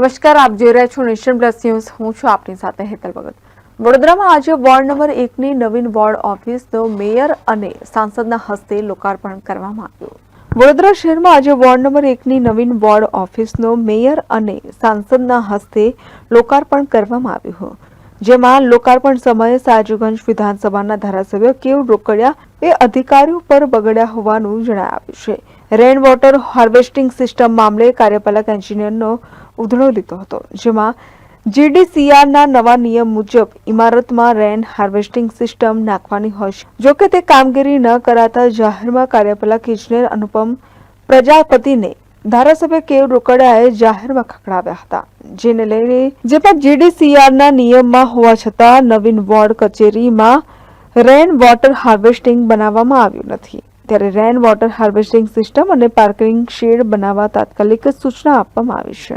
નમસ્કાર, આપ જોઈ રહ્યા છો નેશન પ્લસ ન્યૂઝ. હું છું આપની સાથે હેતલ ભગત. વડોદરામાં આજે વોર્ડ નંબર એકની નવીન વોર્ડ ઓફિસનો મેયર અને સાંસદના હસ્તે લોકાર્પણ કરવામાં આવ્યું. વડોદરા શહેરમાં આજે વોર્ડ નંબર એકની નવીન વોર્ડ ઓફિસનો મેયર અને સાંસદના હસ્તે લોકાર્પણ કરવામાં આવ્યું જેમાં લોકાર્પણ સમયે સાજુગંજ વિધાનસભાના ધારાસભ્ય કેવ રોકડિયા એ અધિકારીઓ પર બગડ્યા હોવાનું જણાવ્યું છે. રેન વોટર હાર્વેસ્ટિંગ સિસ્ટમ મામલે કાર્યપાલક એન્જિનિયરનો ઉધડો લીધો હતો, જેમાં જીડીસીઆરના નવા નિયમ મુજબ ઇમારતમાં રેન હાર્વેસ્ટિંગ સિસ્ટમ નાખવાની હોય છે. જોકે તે કામગીરી ન કરાતા જાહેરમાં કાર્યપાલક ઇજનેર અનુપમ પ્રજાપતિને ધારાસભ્ય કેવ રોકડિયાએ જાહેરમાં ખખડાવ્યા હતા, જેને લઈને જેમાં જીડીસીઆરના નિયમમાં હોવા છતાં નવીન વોર્ડ કચેરીમાં રેન વોટર હાર્વેસ્ટિંગ બનાવવામાં આવ્યું નથી. ત્યારે રેન વોટર હાર્વેસ્ટિંગ સિસ્ટમ અને પાર્કિંગ શેડ બનાવવા તાત્કાલિક સૂચના આપવામાં આવી છે.